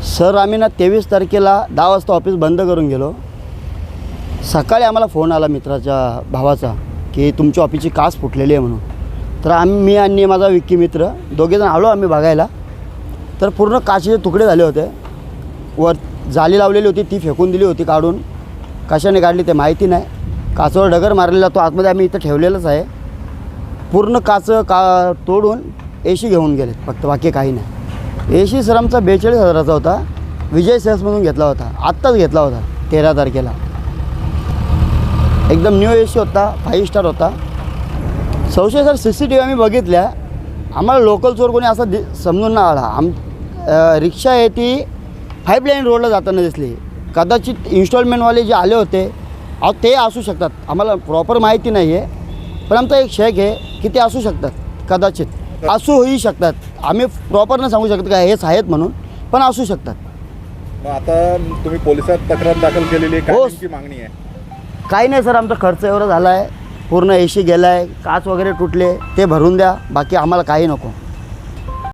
Sir आम्ही ना तेवीस तारखेला दहा वाजता ऑफिस बंद करून गेलो. सकाळी आम्हाला फोन आला मित्राच्या भावाचा की तुमच्या ऑफिसची कास फुटलेली आहे म्हणून. तर आम्ही मी आणि माझा विक्की मित्र दोघेजण आलो आम्ही बघायला. तर पूर्ण काचेचे तुकडे झाले होते. वर जाली लावलेली होती ती फेकून दिली होती काढून. कशाने काढली ते माहिती नाही. काचवर डगर मारलेला तो आतमध्ये आम्ही इथं ठेवलेलंच आहे. पूर्ण काच का तोडून ए सी घेऊन गेले फक्त बाकी काही नाही. ए सी सर आमचा बेचाळीस हजाराचा होता. विजय सेल्समधून घेतला होता. आत्ताच घेतला होता तेरा तारखेला. एकदम न्यू ए सी होता फाईव्ह स्टार होता. सौशे सर सी सी टी व्ही आम्ही बघितल्या. आम्हाला लोकल चोर कोणी असं दि समजून ना आला. आम रिक्षा आहे ती फाईव्ह लाईन रोडला जाताना दिसली. कदाचित इन्स्टॉलमेंटवाले जे आले होते अहो ते असू शकतात. आम्हाला प्रॉपर माहिती नाही आहे पण आमचा एक शेक आहे की ते असू शकतात कदाचित. असूही शकतात. आम्ही प्रॉपर नाही सांगू शकत का हेच आहेत म्हणून पण असू शकतात. मग आता तुम्ही पोलिसात तक्रार दाखल केलेली आहे काय हो. मागणी आहे? काही नाही सर आमचा खर्च एवढा झाला आहे पूर्ण ए सी गेला आहे काच वगैरे तुटले ते भरून द्या बाकी आम्हाला काही नको.